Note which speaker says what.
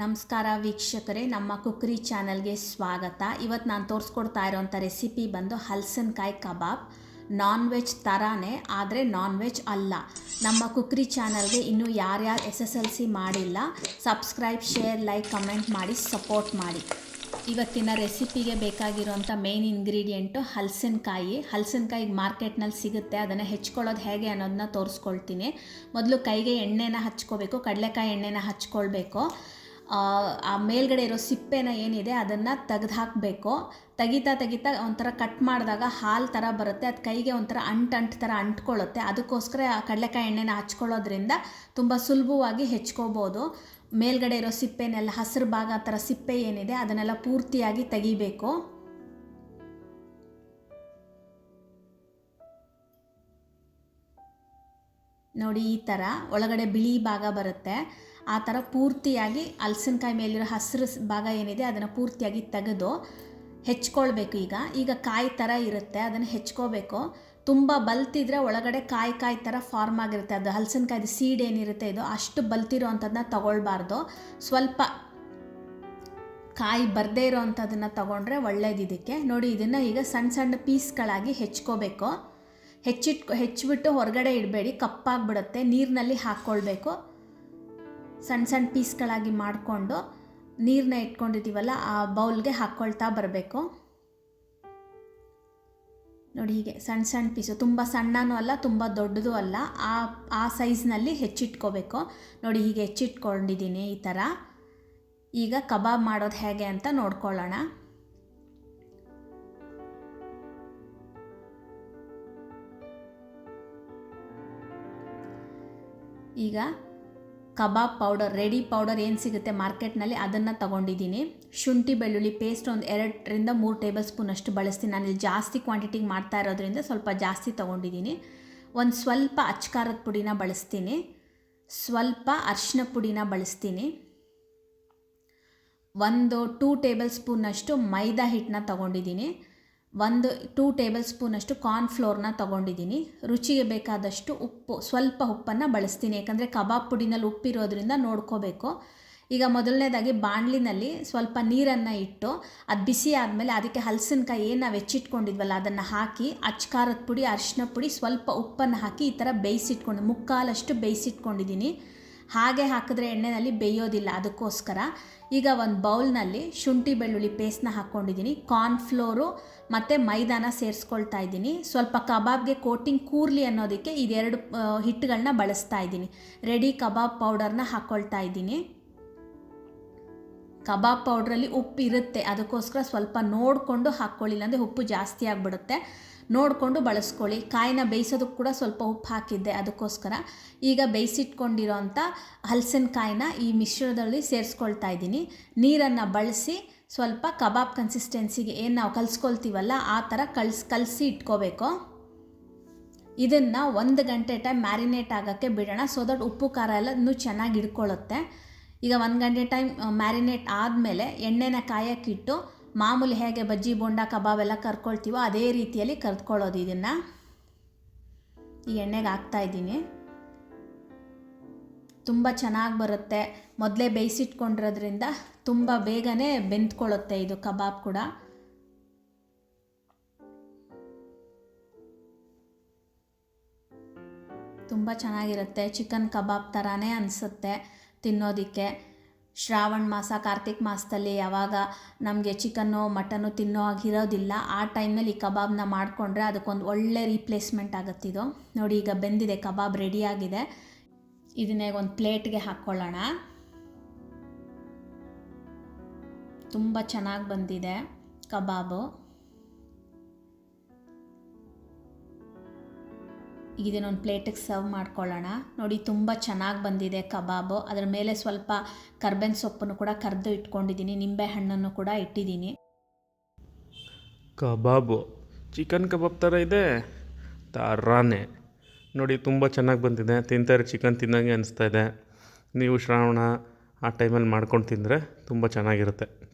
Speaker 1: ನಮಸ್ಕಾರ ವೀಕ್ಷಕರೇ, ನಮ್ಮ ಕುಕ್ರಿ ಚಾನಲ್ಗೆ ಸ್ವಾಗತ. ಇವತ್ತು ನಾನು ತೋರಿಸ್ಕೊಡ್ತಾ ಇರೋವಂಥ ರೆಸಿಪಿ ಬಂದು ಹಲಸಿನಕಾಯಿ ಕಬಾಬ್. ನಾನ್ ವೆಜ್ ಥರಾನೇ ಆದರೆ ನಾನ್ ವೆಜ್ ಅಲ್ಲ. ನಮ್ಮ ಕುಕ್ರಿ ಚಾನಲ್ಗೆ ಇನ್ನೂ ಯಾರ್ಯಾರು ಎಸ್ ಎಸ್ ಎಲ್ ಸಿ ಮಾಡಿಲ್ಲ, ಸಬ್ಸ್ಕ್ರೈಬ್, ಶೇರ್, ಲೈಕ್, ಕಮೆಂಟ್ ಮಾಡಿ, ಸಪೋರ್ಟ್ ಮಾಡಿ. ಇವತ್ತಿನ ರೆಸಿಪಿಗೆ ಬೇಕಾಗಿರುವಂಥ ಮೇನ್ ಇಂಗ್ರೀಡಿಯೆಂಟು ಹಲಸಿನಕಾಯಿ. ಹಲಸಿನಕಾಯಿ ಮಾರ್ಕೆಟ್ನಲ್ಲಿ ಸಿಗುತ್ತೆ, ಅದನ್ನು ಹೆಚ್ಕೊಳ್ಳೋದು ಹೇಗೆ ಅನ್ನೋದನ್ನ ತೋರಿಸ್ಕೊಳ್ತೀನಿ. ಮೊದಲು ಕೈಗೆ ಎಣ್ಣೆನ ಹಚ್ಕೋಬೇಕು, ಕಡಲೆಕಾಯಿ ಎಣ್ಣೆನ ಹಚ್ಕೊಳ್ಬೇಕು. ಆ, ಮೇಲ್ಗಡೆ ಇರೋ ಸಿಪ್ಪೆನ ಏನಿದೆ ಅದನ್ನು ತೆಗೆದು ಹಾಕಬೇಕು ತೆಗಿತಾ ತೆಗಿತಾ ಒಂಥರ ಕಟ್ ಮಾಡಿದಾಗ ಹಾಲು ಥರ ಬರುತ್ತೆ. ಅದು ಕೈಗೆ ಒಂಥರ ಅಂಟು ಅಂಟು ಥರ ಅಂಟ್ಕೊಳ್ಳುತ್ತೆ ಅದಕ್ಕೋಸ್ಕರ ಆ ಕಡಲೆಕಾಯಿ ಎಣ್ಣೆನ ಹಚ್ಕೊಳ್ಳೋದ್ರಿಂದ ತುಂಬ ಸುಲಭವಾಗಿ ಹೆಚ್ಕೋಬೋದು. ಮೇಲ್ಗಡೆ ಇರೋ ಸಿಪ್ಪೆನೆಲ್ಲ ಹಸಿರು ಭಾಗ ಥರ ಸಿಪ್ಪೆ ಏನಿದೆ ಅದನ್ನೆಲ್ಲ ಪೂರ್ತಿಯಾಗಿ ತೆಗಿಬೇಕು. ನೋಡಿ ಈ ಥರ ಒಳಗಡೆ ಬಿಳಿ ಭಾಗ ಬರುತ್ತೆ. ಆ ಥರ ಪೂರ್ತಿಯಾಗಿ ಹಲಸಿನಕಾಯಿ ಮೇಲಿರೋ ಹಸಿರು ಭಾಗ ಏನಿದೆ ಅದನ್ನು ಪೂರ್ತಿಯಾಗಿ ತೆಗೆದು ಹೆಚ್ಕೊಳ್ಬೇಕು ಈಗ. ಈಗ ಕಾಯಿ ಥರ ಇರುತ್ತೆ, ಅದನ್ನು ಹೆಚ್ಕೋಬೇಕು. ತುಂಬ ಬಲ್ತಿದ್ರೆ ಒಳಗಡೆ ಕಾಯಿ ಕಾಯಿ ಥರ ಫಾರ್ಮ್ ಆಗಿರುತ್ತೆ ಅದು. ಹಲಸಿನಕಾಯ್ದು ಸೀಡ್ ಏನಿರುತ್ತೆ ಇದು, ಅಷ್ಟು ಬಲ್ತಿರೋ ಅಂಥದ್ದನ್ನ ತಗೊಳ್ಬಾರ್ದು. ಸ್ವಲ್ಪ ಕಾಯಿ ಬರದೇ ಇರೋ ಅಂಥದ್ದನ್ನು ತೊಗೊಂಡ್ರೆ ಇದಕ್ಕೆ. ನೋಡಿ, ಇದನ್ನು ಈಗ ಸಣ್ಣ ಸಣ್ಣ ಪೀಸ್ಗಳಾಗಿ ಹೆಚ್ಕೋಬೇಕು. ಹೆಚ್ಚಿಟ್ಕೊ, ಹೆಚ್ಚಿಬಿಟ್ಟು ಹೊರಗಡೆ ಇಡಬೇಡಿ, ಕಪ್ಪಾಗಿಬಿಡುತ್ತೆ, ನೀರಿನಲ್ಲಿ ಹಾಕ್ಕೊಳ್ಬೇಕು. ಸಣ್ಣ ಸಣ್ಣ ಪೀಸ್ಗಳಾಗಿ ಮಾಡಿಕೊಂಡು ನೀರನ್ನ ಇಟ್ಕೊಂಡಿದ್ದೀವಲ್ಲ, ಆ ಬೌಲ್ಗೆ ಹಾಕ್ಕೊಳ್ತಾ ಬರಬೇಕು. ನೋಡಿ ಹೀಗೆ ಸಣ್ಣ ಸಣ್ಣ ಪೀಸು. ತುಂಬ ಸಣ್ಣನೂ ಅಲ್ಲ, ತುಂಬ ದೊಡ್ಡದು ಅಲ್ಲ. ಆ ಆ ಸೈಜ್ನಲ್ಲಿ ಹೆಚ್ಚಿಟ್ಕೋಬೇಕು. ನೋಡಿ ಹೀಗೆ ಹೆಚ್ಚಿಟ್ಕೊಂಡಿದ್ದೀನಿ ಈ ಥರ. ಈಗ ಕಬಾಬ್ ಮಾಡೋದು ಹೇಗೆ ಅಂತ ನೋಡ್ಕೊಳ್ಳೋಣ. ಈಗ ಕಬಾಬ್ ಪೌಡರ್, ರೆಡಿ ಪೌಡರ್ ಏನು ಸಿಗುತ್ತೆ ಮಾರ್ಕೆಟ್ನಲ್ಲಿ ಅದನ್ನು ತಗೊಂಡಿದ್ದೀನಿ. ಶುಂಠಿ, ಬೆಳ್ಳುಳ್ಳಿ ಪೇಸ್ಟ್ ಒಂದು ಎರಡರಿಂದ ಮೂರು ಟೇಬಲ್ ಸ್ಪೂನ್ ಅಷ್ಟು ಬಳಸ್ತೀನಿ. ನಾನು ಇಲ್ಲಿ ಜಾಸ್ತಿ ಕ್ವಾಂಟಿಟಿಗೆ ಮಾಡ್ತಾ ಇರೋದ್ರಿಂದ ಸ್ವಲ್ಪ ಜಾಸ್ತಿ ತೊಗೊಂಡಿದ್ದೀನಿ. ಒಂದು ಸ್ವಲ್ಪ ಅಚ್ಕಾರದ ಪುಡಿನ ಬಳಸ್ತೀನಿ. ಸ್ವಲ್ಪ ಅರಿಶಿನ ಪುಡಿನ ಬಳಸ್ತೀನಿ. ಒಂದು ಟೂ ಟೇಬಲ್ ಸ್ಪೂನಷ್ಟು ಮೈದಾ ಹಿಟ್ಟನ್ನ ತೊಗೊಂಡಿದ್ದೀನಿ. ಒಂದು ಟೂ ಟೇಬಲ್ ಸ್ಪೂನಷ್ಟು ಕಾರ್ನ್ಫ್ಲೋರ್ನ ತೊಗೊಂಡಿದ್ದೀನಿ. ರುಚಿಗೆ ಬೇಕಾದಷ್ಟು ಉಪ್ಪು, ಸ್ವಲ್ಪ ಉಪ್ಪನ್ನು ಬಳಸ್ತೀನಿ. ಯಾಕಂದರೆ ಕಬಾಬ್ ಪುಡಿನಲ್ಲಿ ಉಪ್ಪಿರೋದ್ರಿಂದ ನೋಡ್ಕೋಬೇಕು. ಈಗ ಮೊದಲನೇದಾಗಿ ಬಾಣಲಿನಲ್ಲಿ ಸ್ವಲ್ಪ ನೀರನ್ನು ಇಟ್ಟು ಅದು ಬಿಸಿ ಆದಮೇಲೆ ಅದಕ್ಕೆ ಹಲಸಿನಕಾಯಿ ಏನು ನಾವು ಹೆಚ್ಚಿಟ್ಕೊಂಡಿದ್ವಲ್ಲ ಅದನ್ನು ಹಾಕಿ, ಅಚ್ಕಾರದ ಪುಡಿ, ಅರಿಶಿನ ಪುಡಿ ಸ್ವಲ್ಪ ಉಪ್ಪನ್ನು ಹಾಕಿ ಈ ಥರ ಬೇಯಿಸಿಟ್ಕೊಂಡು, ಮುಕ್ಕಾಲಷ್ಟು ಬೇಯಿಸಿಟ್ಕೊಂಡಿದ್ದೀನಿ. ಹಾಗೆ ಹಾಕಿದ್ರೆ ಎಣ್ಣೆನಲ್ಲಿ ಬೇಯೋದಿಲ್ಲ ಅದಕ್ಕೋಸ್ಕರ. ಈಗ ಒಂದು ಬೌಲ್ನಲ್ಲಿ ಶುಂಠಿ ಬೆಳ್ಳುಳ್ಳಿ ಪೇಸ್ಟ್ನ ಹಾಕ್ಕೊಂಡಿದ್ದೀನಿ ಕಾರ್ನ್ಫ್ಲೋರು ಮತ್ತು ಮೈದಾನ ಸೇರಿಸ್ಕೊಳ್ತಾ ಇದ್ದೀನಿ. ಸ್ವಲ್ಪ ಕಬಾಬ್ಗೆ ಕೋಟಿಂಗ್ ಕೂರ್ಲಿ ಅನ್ನೋದಕ್ಕೆ ಇದೆರಡು ಹಿಟ್ಟುಗಳನ್ನ ಬಳಸ್ತಾ ಇದ್ದೀನಿ. ರೆಡಿ ಕಬಾಬ್ ಪೌಡರ್ನ ಹಾಕ್ಕೊಳ್ತಾ ಇದ್ದೀನಿ. ಕಬಾಬ್ ಪೌಡ್ರಲ್ಲಿ ಉಪ್ಪು ಇರುತ್ತೆ ಅದಕ್ಕೋಸ್ಕರ ಸ್ವಲ್ಪ ನೋಡಿಕೊಂಡು ಹಾಕ್ಕೊಳ್ಳಿಲ್ಲ ಅಂದರೆ ಉಪ್ಪು ಜಾಸ್ತಿ ಆಗಿಬಿಡುತ್ತೆ. ನೋಡಿಕೊಂಡು ಬಳಸ್ಕೊಳ್ಳಿ. ಕಾಯಿನ ಬೇಯಿಸೋದಕ್ಕೆ ಕೂಡ ಸ್ವಲ್ಪ ಉಪ್ಪು ಹಾಕಿದ್ದೆ ಅದಕ್ಕೋಸ್ಕರ. ಈಗ ಬೇಯಿಸಿಟ್ಕೊಂಡಿರೋಂಥ ಹಲಸಿನಕಾಯಿನ ಈ ಮಿಶ್ರಣದಲ್ಲಿ ಸೇರಿಸ್ಕೊಳ್ತಾ ಇದ್ದೀನಿ. ನೀರನ್ನು ಬಳಸಿ ಸ್ವಲ್ಪ ಕಬಾಬ್ ಕನ್ಸಿಸ್ಟೆನ್ಸಿಗೆ ಏನು ನಾವು ಕಲಿಸ್ಕೊಳ್ತೀವಲ್ಲ ಆ ಥರ ಕಲ್ಸ್ ಕಲಸಿ ಇಟ್ಕೋಬೇಕು. ಇದನ್ನು ಒಂದು ಗಂಟೆ ಟೈಮ್ ಮ್ಯಾರಿನೇಟ್ ಆಗೋಕ್ಕೆ ಬಿಡೋಣ. ಸೊ ದಟ್ ಉಪ್ಪು ಖಾರ ಎಲ್ಲ ಇನ್ನೂ ಚೆನ್ನಾಗಿ ಹಿಡ್ಕೊಳ್ಳುತ್ತೆ. ಈಗ ಒಂದು ಗಂಟೆ ಟೈಮ್ ಮ್ಯಾರಿನೇಟ್ ಆದಮೇಲೆ ಎಣ್ಣೆನ ಕಾಯಕ್ಕಿಟ್ಟು ಮಾಮೂಲಿ ಹೇಗೆ ಬಜ್ಜಿ, ಬೋಂಡ, ಕಬಾಬ್ ಎಲ್ಲ ಕರ್ಕೊಳ್ತೀವೋ ಅದೇ ರೀತಿಯಲ್ಲಿ ಕರ್ದ್ಕೊಳ್ಳೋದು ಇದನ್ನು. ಈ ಎಣ್ಣೆಗೆ ಹಾಕ್ತಾ ಇದ್ದೀನಿ. ತುಂಬ ಚೆನ್ನಾಗಿ ಬರುತ್ತೆ. ಮೊದಲೇ ಬೇಯಿಸಿಟ್ಕೊಂಡಿರೋದ್ರಿಂದ ತುಂಬ ಬೇಗನೆ ಬೆಂದ್ಕೊಳ್ಳುತ್ತೆ ಇದು ಕಬಾಬ್ ಕೂಡ. ತುಂಬ ಚೆನ್ನಾಗಿರುತ್ತೆ. ಚಿಕನ್ ಕಬಾಬ್ ಥರನೇ ಅನಿಸುತ್ತೆ ತಿನ್ನೋದಕ್ಕೆ. ಶ್ರಾವಣ ಮಾಸ, ಕಾರ್ತಿಕ್ ಮಾಸದಲ್ಲಿ ಯಾವಾಗ ನಮಗೆ ಚಿಕನ್ನು, ಮಟನ್ನು ತಿನ್ನೋ ಆಗಿರೋದಿಲ್ಲ ಆ ಟೈಮ್ನಲ್ಲಿ ಈ ಕಬಾಬ್ನ ಮಾಡಿಕೊಂಡ್ರೆ ಅದಕ್ಕೊಂದು ಒಳ್ಳೆ ರೀಪ್ಲೇಸ್ಮೆಂಟ್ ಆಗುತ್ತಿದು ನೋಡಿ, ಈಗ ಬೆಂದಿದೆ, ಕಬಾಬ್ ರೆಡಿಯಾಗಿದೆ ಇದನ್ನೇ ಒಂದು ಪ್ಲೇಟ್ಗೆ ಹಾಕ್ಕೊಳ್ಳೋಣ. ತುಂಬ ಚೆನ್ನಾಗಿ ಬಂದಿದೆ ಕಬಾಬು. ಇದನ್ನೊಂದು ಪ್ಲೇಟಿಗೆ ಸರ್ವ್ ಮಾಡ್ಕೊಳ್ಳೋಣ. ನೋಡಿ, ತುಂಬ ಚೆನ್ನಾಗಿ ಬಂದಿದೆ ಕಬಾಬು. ಅದರ ಮೇಲೆ ಸ್ವಲ್ಪ ಕರ್ಬೇವಿನ ಸೊಪ್ಪನ್ನು ಕೂಡ ಕರೆದು ಇಟ್ಕೊಂಡಿದ್ದೀನಿ. ನಿಂಬೆ ಹಣ್ಣನ್ನು ಕೂಡ ಇಟ್ಟಿದ್ದೀನಿ.
Speaker 2: ಕಬಾಬು. ಚಿಕನ್ ಕಬಾಬ್ ಥರ ಇದೆ? ತಾರಾನೆ. ನೋಡಿ, ತುಂಬ ಚೆನ್ನಾಗಿ ಬಂದಿದೆ. ತಿಂತಾರೆ, ಚಿಕನ್ ತಿನ್ನಂಗೆ ಅನಿಸ್ತಾ ಇದೆ. ನೀವು ಶ್ರಾವಣ ಆ ಟೈಮಲ್ಲಿ ಮಾಡ್ಕೊಂಡು ತಿಂದರೆ ತುಂಬ ಚೆನ್ನಾಗಿರುತ್ತೆ.